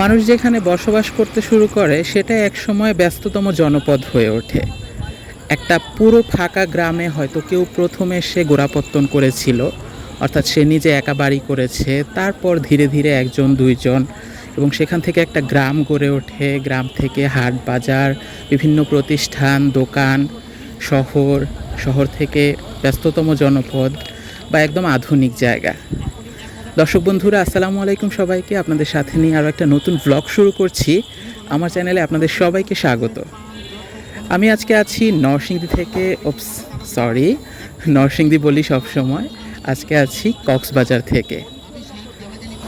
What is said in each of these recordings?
মানুষ যেখানে বসবাস করতে শুরু করে সেটা একসময় ব্যস্ততম জনপদ হয়ে ওঠে। একটা পুরো ফাঁকা গ্রামে হয়তো কেউ প্রথমে সে গোড়াপত্তন করেছিল, অর্থাৎ সে নিজে একা বাড়ি করেছে, তারপর ধীরে ধীরে একজন, দুইজন, এবং সেখান থেকে একটা গ্রাম গড়ে ওঠে। গ্রাম থেকে হাট বাজার, বিভিন্ন প্রতিষ্ঠান, দোকান, শহর শহর থেকে ব্যস্ততম জনপদ বা একদম আধুনিক জায়গা। দর্শক বন্ধুরা, আসসালামু আলাইকুম সবাইকে। আপনাদের সাথে নিয়ে আরও একটা নতুন ব্লগ শুরু করছি। আমার চ্যানেলে আপনাদের সবাইকে স্বাগত। আমি আজকে আছি নরসিংদী থেকে, ওপস সরি নরসিংদী বলি সব সময় আজকে আছি কক্সবাজার থেকে।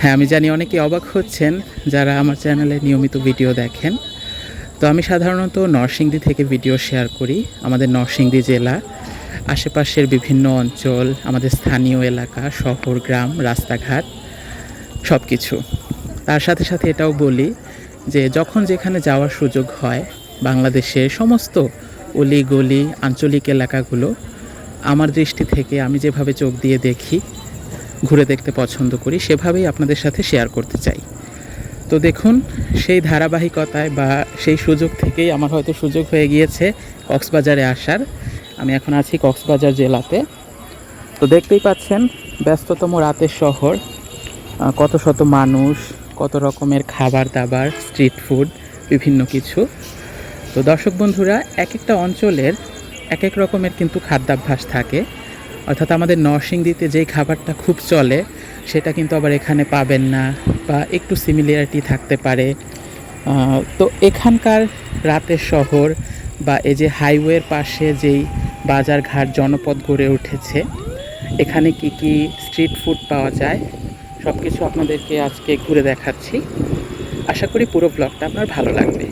হ্যাঁ আমি জানি অনেকে অবাক হচ্ছেন যারা আমার চ্যানেলে নিয়মিত ভিডিও দেখেন। তো আমি সাধারণত নরসিংদী থেকে ভিডিও শেয়ার করি। আমাদের নরসিংদী জেলা আশেপাশের বিভিন্ন অঞ্চল, আমাদের স্থানীয় এলাকা, শহর, গ্রাম, রাস্তাঘাট সব কিছু তার সাথে সাথে এটাও বলি যে যখন যেখানে যাওয়ার সুযোগ হয়, বাংলাদেশের সমস্ত অলি গলি আঞ্চলিক এলাকাগুলো, আমার দৃষ্টি থেকে আমি যেভাবে চোখ দিয়ে দেখি, ঘুরে দেখতে পছন্দ করি, সেভাবেই আপনাদের সাথে শেয়ার করতে চাই। তো দেখুন, সেই ধারাবাহিকতায় বা সেই সুযোগ থেকেই আমার হয়তো সুযোগ হয়ে গিয়েছে, কক্সবাজারে আসার। আমি এখন আছি কক্সবাজার জেলাতে। তো দেখতেই পাচ্ছেন, ব্যস্ততম রাতের শহর কত শত মানুষ, কত রকমের খাবার দাবার স্ট্রিট ফুড বিভিন্ন কিছু। তো দর্শক বন্ধুরা এক একটা অঞ্চলের এক এক রকমের কিন্তু খাদ্যাভ্যাস থাকে। অর্থাৎ আমাদের নরসিংদীতে যেই খাবারটা খুব চলে, সেটা কিন্তু আবার এখানে পাবেন না বা একটু সিমিলারিটি থাকতে পারে। তো এখানকার রাতের শহর বা এই যে হাইওয়ের পাশে যেই বাজার ঘাট জনপদ গড়ে উঠেছে। এখানে কি কি স্ট্রিট ফুড পাওয়া যায় সব কিছু আপনাদেরকে আজকে ঘুরে দেখাচ্ছি। আশা করি পুরো ব্লগটা আপনার ভালো লাগবে।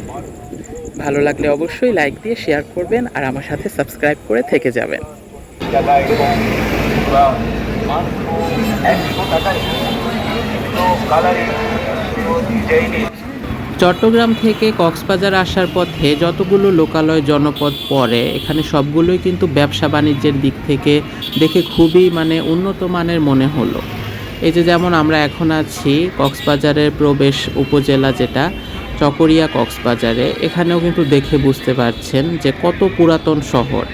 ভালো লাগলে অবশ্যই লাইক দিয়ে শেয়ার করবেন আর আমার সাথে সাবস্ক্রাইব করে থেকে যাবেন। টাকা চট্টগ্রাম থেকে কক্সবাজার আসার পথে যতগুলো লোকালয় জনপদ পড়ে, এখানে সবগুলোই কিন্তু ব্যবসা বাণিজ্যের দিক থেকে দেখে খুবই মানে উন্নত মানের মনে হলো। এই যে যেমন আমরা এখন আছি, কক্সবাজারের প্রবেশ উপজেলা যেটা, চকরিয়া কক্সবাজারে, এখানেও কিন্তু দেখে বুঝতে পারছেন যে কত পুরাতন শহর।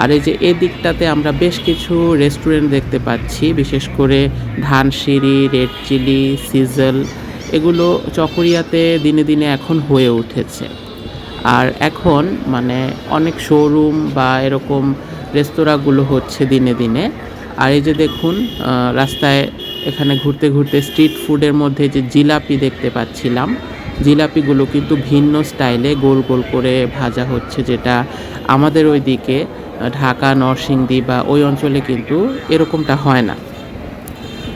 আর এই যে এই দিকটাতে আমরা বেশ কিছু রেস্টুরেন্ট দেখতে পাচ্ছি, বিশেষ করে ধানসিঁড়ি, রেড চিলি, সিজল এগুলো চকরিয়াতে দিনে দিনে এখন হয়ে উঠেছে। আর এখন মানে অনেক শোরুম বা এরকম রেস্তোরাঁগুলো হচ্ছে দিনে দিনে। আর এই যে দেখুন রাস্তায় এখানে ঘুরতে ঘুরতে স্ট্রিট ফুডের মধ্যে যে জিলাপি দেখতে পাচ্ছিলাম, জিলাপিগুলো কিন্তু ভিন্ন স্টাইলে গোল গোল করে ভাজা হচ্ছে যেটা আমাদের ওই দিকে ঢাকা, নরসিংদী বা ওই অঞ্চলে কিন্তু এরকমটা হয় না।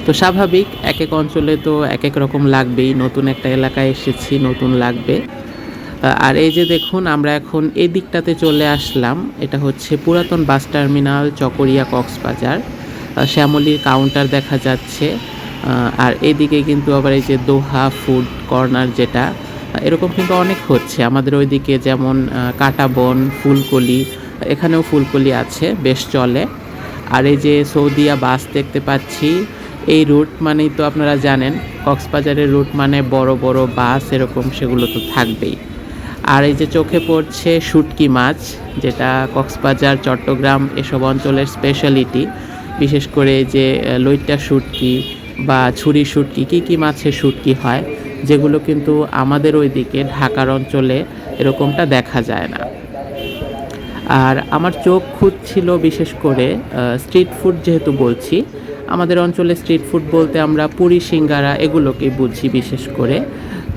তো স্বাভাবিক এক এক অঞ্চলে তো এক এক রকম লাগবেই। নতুন একটা এলাকায় এসেছি, নতুন লাগবে। আর এই যে দেখুন, আমরা এখন এই দিকটাতে চলে আসলাম। এটা হচ্ছে পুরাতন বাস টার্মিনাল চকরিয়া কক্সবাজার। শ্যামলীর কাউন্টার দেখা যাচ্ছে। আর এদিকে কিন্তু আবার এই যে দোহা, ফুড কর্নার যেটা এরকম কিন্তু অনেক হচ্ছে। আমাদের ওইদিকে যেমন কাটাবন, ফুলকলি, এখানেও ফুলকলি আছে, বেশ চলে। আর এই যে সৌদিয়া বাস দেখতে পাচ্ছি এই রুট মানেই তো আপনারা জানেন, কক্সবাজারের রুট মানে বড় বড় বাস, এরকম সেগুলো তো থাকবেই। আর এই যে চোখে পড়ছে শুটকি মাছ, যেটা কক্সবাজার, চট্টগ্রাম এসব অঞ্চলের স্পেশালিটি বিশেষ করে যে লইট্টা শুটকি বা ছুরি শুটকি, কী কী মাছের শুটকি হয়, যেগুলো কিন্তু আমাদের ওইদিকে, ঢাকার অঞ্চলে এরকমটা দেখা যায় না। আর আমার চোখ খুঁজছিল বিশেষ করে স্ট্রিট ফুড যেহেতু বলছি আমাদের অঞ্চলে স্ট্রিট ফুড বলতে আমরা পুরি, সিঙ্গারা এগুলোকেই বুঝি বিশেষ করে।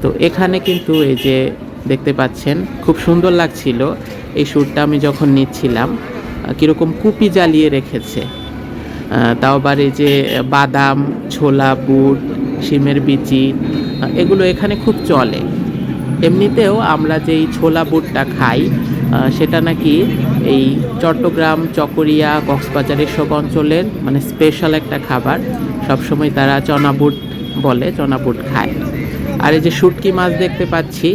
তো এখানে কিন্তু এই যে দেখতে পাচ্ছেন, খুব সুন্দর লাগছিল এই শ্যুটটা আমি যখন নিচ্ছিলাম কীরকম কুপি জ্বালিয়ে রেখেছে। তাও আবার এই যে বাদাম, ছোলা বুট শিমের বিচি এগুলো এখানে খুব চলে। এমনিতেও আমরা যেই ছোলা বুটটা খাই সেটা নাকি এই চট্টগ্রাম, চকরিয়া কক্সবাজার সব অঞ্চলের মানে স্পেশাল একটা খাবার। সবসময় তারা চনাবুট বলে চনাবুট খায়। আর এই যে শুটকি মাছ দেখতে পাচ্ছি,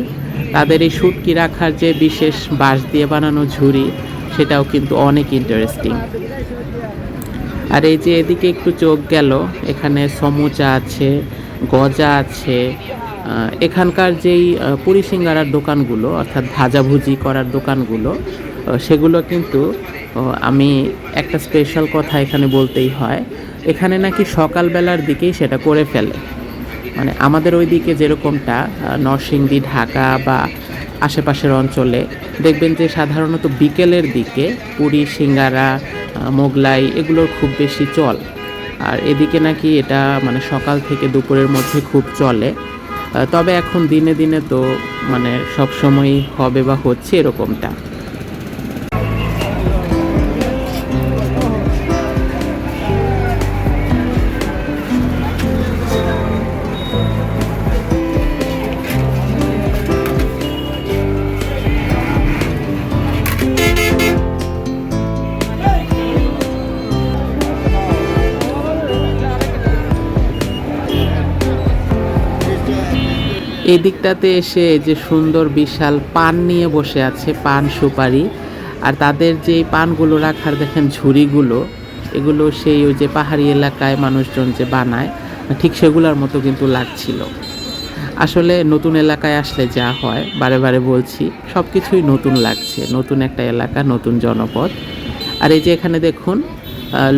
তাদের এই শুটকি রাখার যে বিশেষ বাঁশ দিয়ে বানানো ঝুড়ি, সেটাও কিন্তু অনেক ইন্টারেস্টিং আর এই যে এদিকে একটু চোখ গেল, এখানে সমুচা আছে, গজা আছে এখানকার যেই পুরি সিঙ্গারার দোকানগুলো, অর্থাৎ ভাজাভুজি করার দোকানগুলো সেগুলো কিন্তু আমি একটা স্পেশাল কথা এখানে বলতেই হয়। এখানে নাকি সকালবেলার দিকেই সেটা করে ফেলে। মানে আমাদের ওইদিকে যেরকমটা নরসিংদী, ঢাকা বা আশেপাশের অঞ্চলে, দেখবেন যে সাধারণত বিকেলের দিকে পুরি সিঙ্গারা মোগলাই এগুলোর খুব বেশি চল। আর এদিকে নাকি এটা মানে সকাল থেকে দুপুরের মধ্যে খুব চলে। তবে এখন দিনে দিনে তো মানে সবসময়ই হবে বা হচ্ছে এরকমটা। এই দিকটাতে এসে যে সুন্দর বিশাল পান নিয়ে বসে আছে, পান সুপারি। আর তাদের যে পানগুলো রাখার দেখেন ঝুড়িগুলো, এগুলো সেই ওই যে পাহাড়ি এলাকায় মানুষজন যে বানায়, ঠিক সেগুলোর মতো কিন্তু লাগছিল। আসলে নতুন এলাকায় আসলে যা হয়, বারে বারে বলছি সব কিছুই নতুন লাগছে, নতুন একটা এলাকা, নতুন জনপদ। আর এই যে এখানে দেখুন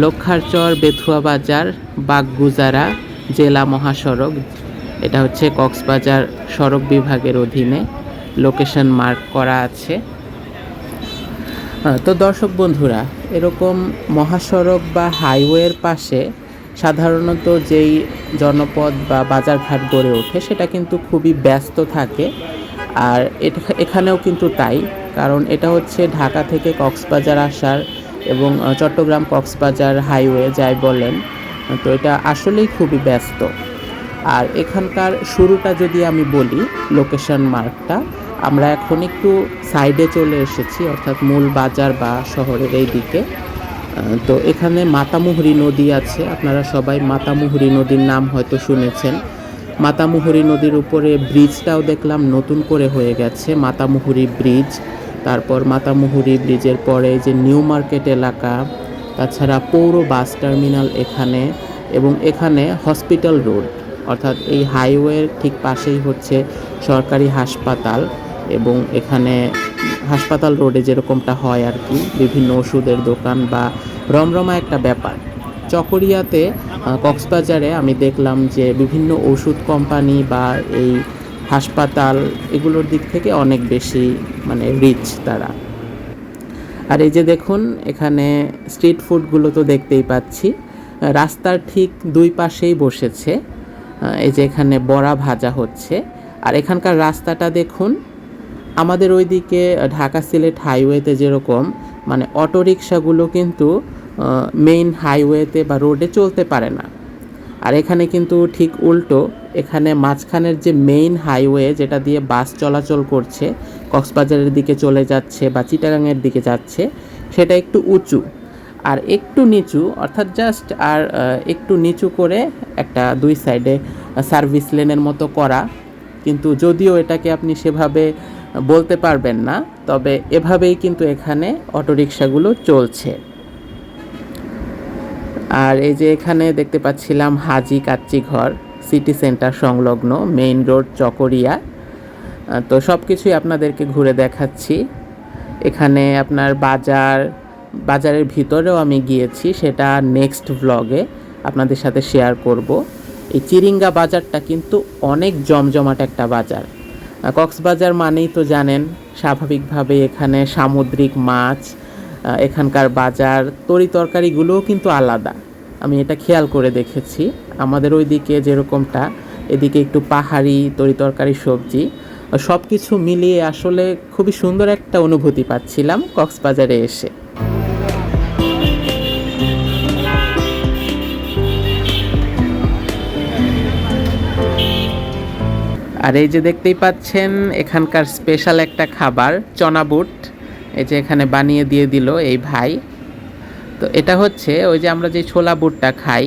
লক্ষারচর বেথুয়া বাজার, বাগগুজারা, জেলা মহাসড়ক এটা হচ্ছে কক্সবাজার সড়ক বিভাগের অধীনে লোকেশন মার্ক করা আছে। তো দর্শক বন্ধুরা, এরকম মহাসড়ক বা হাইওয়ের পাশে সাধারণত যেই জনপদ বা বাজারঘাট গড়ে ওঠে, সেটা কিন্তু খুবই ব্যস্ত থাকে। আর এখানেও কিন্তু তাই, কারণ এটা হচ্ছে ঢাকা থেকে কক্সবাজার আসার এবং চট্টগ্রাম কক্সবাজার হাইওয়ে যাই বলেন, তো এটা আসলেই খুবই ব্যস্ত। আর এখানকার শুরুটা যদি আমি বলি লোকেশন মার্কটা আমরা এখন একটু সাইডে চলে এসেছি, অর্থাৎ মূল বাজার বা শহরের এই দিকে তো এখানে মাতামুহুরি নদী আছে, আপনারা সবাই মাতামুহুরি নদীর নাম হয়তো শুনেছেন। মাতামুহুরি নদীর উপরে ব্রিজটাও দেখলাম, নতুন করে হয়ে গেছে, মাতামুহুরি ব্রিজ তারপর মাতামুহুরি ব্রিজের পরে যে নিউ মার্কেট এলাকা, তাছাড়া পৌর বাস টার্মিনাল এখানে, এবং এখানে হসপিটাল রোড অর্থাৎ এই হাইওয়ের ঠিক পাশেই হচ্ছে সরকারি হাসপাতাল এবং এখানে হাসপাতাল রোডে যেরকমটা হয় আর কি, বিভিন্ন ওষুধের দোকান বা রমরমা একটা ব্যাপার। চকরিয়াতে কক্সবাজারে আমি দেখলাম যে বিভিন্ন ওষুধ কোম্পানি বা এই হাসপাতাল এগুলোর দিক থেকে অনেক বেশি মানে রিচ তারা। আর এই যে দেখুন, এখানে স্ট্রিট ফুডগুলো তো দেখতেই পাচ্ছি। রাস্তার ঠিক দুই পাশেই বসেছে। এই যে এখানে বড়া ভাজা হচ্ছে। আর এখানকার রাস্তাটা দেখুন, আমাদের ওইদিকে ঢাকা সিলেট হাইওয়েতে যেরকম মানে অটোরিকশাগুলো কিন্তু মেইন হাইওয়েতে বা রোডে চলতে পারে না। আর এখানে কিন্তু ঠিক উল্টো, এখানে মাঝখানের যে মেইন হাইওয়ে যেটা দিয়ে বাস চলাচল করছে, কক্সবাজারের দিকে চলে যাচ্ছে বা চিটাগাংয়ের দিকে যাচ্ছে, সেটা একটু উঁচু। আর একটু নিচু, অর্থাৎ জাস্ট আর একটু নিচু করে একটা দুই সাইডে সার্ভিস লেনের মতো করা। কিন্তু যদিও এটাকে আপনি সেভাবে বলতে পারবেন না, তবে এভাবেই কিন্তু এখানে অটোরিকশাগুলো চলছে। আর এই যে এখানে দেখতে পাচ্ছিলাম হাজি কাচ্চি ঘর সিটি সেন্টার সংলগ্ন মেইন রোড চকরিয়া। তো সব কিছুই আপনাদেরকে ঘুরে দেখাচ্ছি। এখানে আপনার বাজার বাজারের ভিতরেও আমি গিয়েছি, সেটা নেক্সট ভ্লগে আপনাদের সাথে শেয়ার করব। এই চিরিঙ্গা বাজারটা কিন্তু অনেক জমজমাট একটা বাজার। কক্সবাজার মানেই তো জানেন, স্বাভাবিকভাবে এখানে সামুদ্রিক মাছ এখানকার বাজার, তরি তরকারিগুলোও কিন্তু আলাদা। আমি এটা খেয়াল করে দেখেছি। আমাদের ওইদিকে যেরকমটা, এদিকে একটু পাহাড়ি তরি তরকারি সবজি সব কিছু মিলিয়ে আসলে খুবই সুন্দর একটা অনুভূতি পাচ্ছিলাম কক্সবাজারে এসে। আর এই যে দেখতেই পাচ্ছেন, এখানকার স্পেশাল একটা খাবার চনা বুট এই যে এখানে বানিয়ে দিয়ে দিল এই ভাই। তো এটা হচ্ছে ওই যে আমরা যে ছোলা বুটটা খাই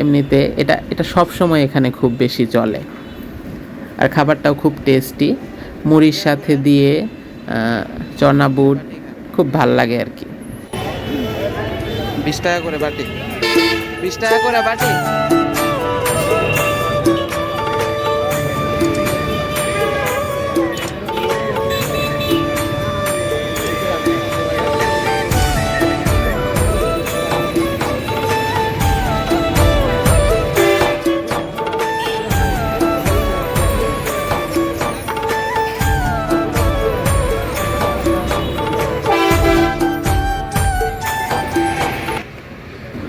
এমনিতে এটা এটা সব সময় এখানে খুব বেশি চলে। আর খাবারটাও খুব টেস্টি মুড়ির সাথে দিয়ে চনা বুট খুব ভালো লাগে আর কি। বিশ টাকা করে বাটি। বিশ টাকা করে বাটি।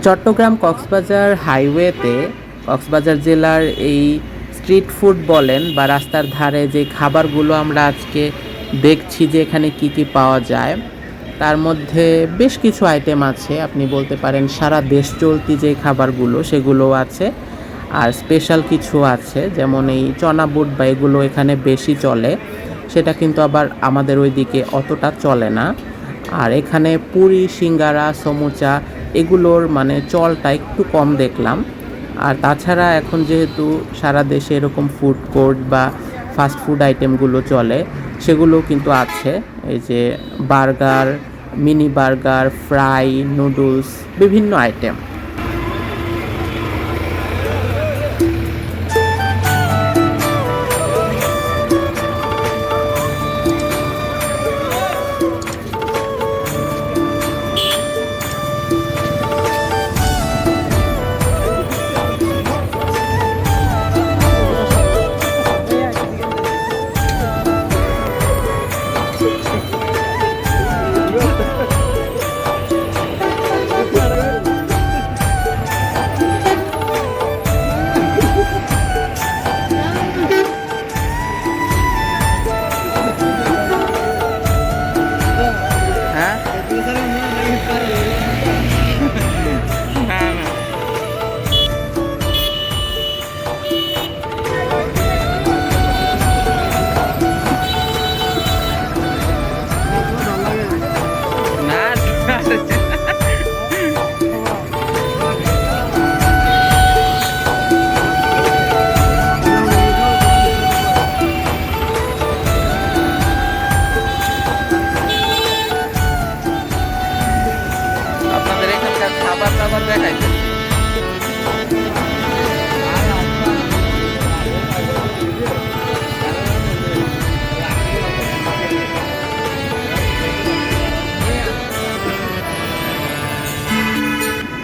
চট্টগ্রাম কক্সবাজার হাইওয়েতে কক্সবাজার জেলার এই স্ট্রিট ফুড বলেন বা রাস্তার ধারে যে খাবারগুলো আমরা আজকে দেখছি যে এখানে কি কি পাওয়া যায়, তার মধ্যে বেশ কিছু আইটেম আছে। আপনি বলতে পারেন সারা দেশ চলতি যে খাবারগুলো সেগুলো আছে। আর স্পেশাল কিছু আছে, যেমন এই চনা বুট বা এগুলো এখানে বেশি চলে। সেটা কিন্তু আবার আমাদের ওইদিকে অতটা চলে না। আর এখানে পুরি, সিঙ্গারা, সমুচা এগুলোর মানে চলটা একটু কম দেখলাম। আর তাছাড়া এখন যেহেতু সারা দেশে এরকম ফুড কোর্ট বা ফাস্ট ফুড আইটেমগুলো চলে, সেগুলো কিন্তু আছে। এই যে burger mini burger fry noodles বিভিন্ন আইটেম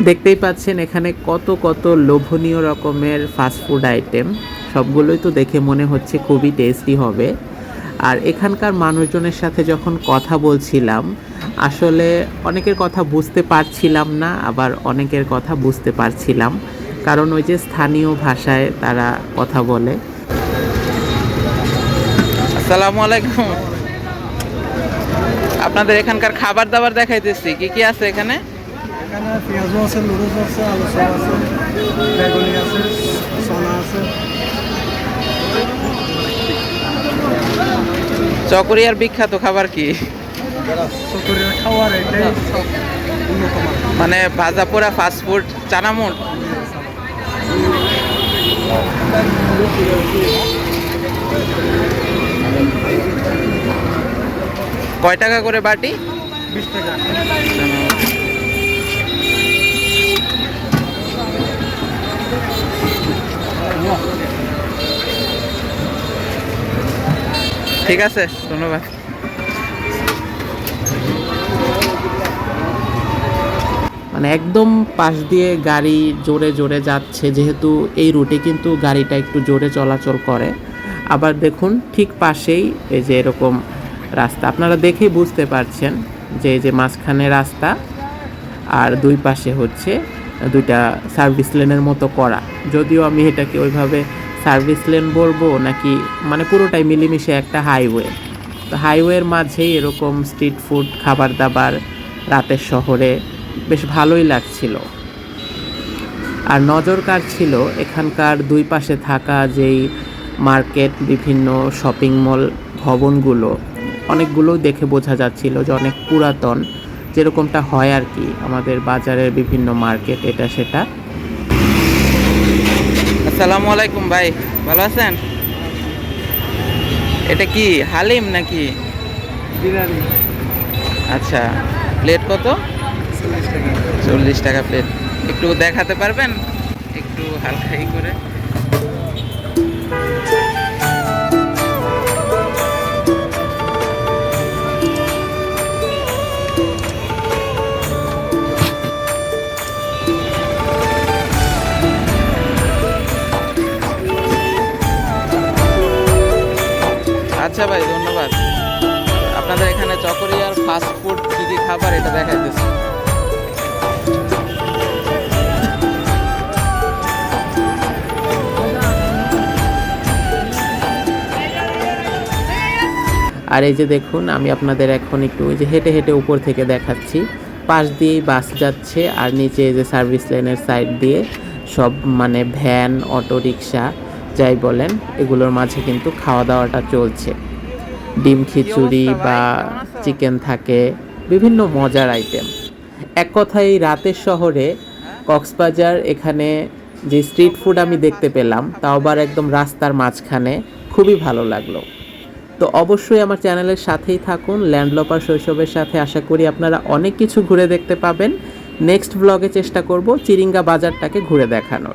দেখতেই পাচ্ছেন এখানে কত কত লোভনীয় রকমের ফাস্টফুড আইটেম সবগুলোই তো দেখে মনে হচ্ছে খুবই টেস্টি হবে। আর এখানকার মানুষজনের সাথে যখন কথা বলছিলাম, আসলে অনেকের কথা বুঝতে পারছিলাম না, আবার অনেকের কথা বুঝতে পারছিলাম। কারণ ওই যে স্থানীয় ভাষায় তারা কথা বলে। আসসালামু আলাইকুম। আপনাদের এখানকার খাবার দাবার দেখাইতেছি। কি কি আছে এখানে? এখানে পেঁয়াজও আছে নুডলস আছে আলু চপ আছে বেগুনি আছে চনা আছে। চকরিয়ার বিখ্যাত খাবার কি? এটাই মান ভাজা পোড়া ফাস্টফুড চানামুন কয় টাকা করে বাটি? বিশ টাকা। ঠিক আছে, ধন্যবাদ। মানে একদম পাশ দিয়ে গাড়ি জোরে জোরে যাচ্ছে, যেহেতু এই রুটে কিন্তু গাড়িটা একটু জোরে চলাচল করে। আবার দেখুন, ঠিক পাশেই এই যে এরকম রাস্তা, আপনারা দেখেই বুঝতে পারছেন যে এই যে মাঝখানে রাস্তা, আর দুই পাশে হচ্ছে দুইটা সার্ভিস লেনের মতো করা। যদিও আমি এটাকে ওইভাবে সার্ভিস লেন বলব নাকি মানে পুরোটাই মিলেমিশে একটা হাইওয়ে তো হাইওয়ের মাঝেই এরকম স্ট্রিট ফুড খাবার দাবার রাতের শহরে বেশ ভালোই লাগছিল। আর নজর কাড়ছিল এখানকার দুই পাশে থাকা যেই মার্কেট বিভিন্ন শপিং মল ভবনগুলো অনেকগুলো দেখে বোঝা যাচ্ছিল যে অনেক পুরাতন। যেরকমটা হয় আর কি আমাদের বাজারের বিভিন্ন মার্কেট এটা সেটা। আসসালামু আলাইকুম ভাই ভালো আছেন? এটা কি হালিম নাকি? বিরিয়ানি। আচ্ছা প্লেট কত? চল্লিশ টাকা। চল্লিশ টাকা প্লেট একটু দেখাতে পারবেন? একটু হালকাই করে। আচ্ছা ভাই, ধন্যবাদ। আপনাদের এখানে চকরিয়ার ফাস্ট ফুড কী কী খাবার এটা দেখা দিচ্ছে। আর এই যে দেখুন, আমি আপনাদের এখন একটু ওই যে হেঁটে হেঁটে উপর থেকে দেখাচ্ছি। পাশ দিয়েই বাস যাচ্ছে আর নিচে যে সার্ভিস লেনের সাইড দিয়ে সব মানে ভ্যান, অটো, রিক্সা যাই বলেন এগুলোর মাঝে কিন্তু খাওয়া দাওয়াটা চলছে। ডিম খিচুড়ি বা চিকেন থাকে বিভিন্ন মজার আইটেম এক কথায় এই রাতের শহরে কক্সবাজার এখানে যে স্ট্রিট ফুড আমি দেখতে পেলাম তাও আবার একদম রাস্তার মাঝখানে খুবই ভালো লাগল। তো অবশ্যই আমার চ্যানেলের সাথেই থাকুন ল্যান্ডলপার শৈশবের সাথে আশা করি আপনারা অনেক কিছু ঘুরে দেখতে পাবেন। নেক্সট ব্লগে চেষ্টা করব চিরিঙ্গা বাজারটাকে ঘুরে দেখানোর।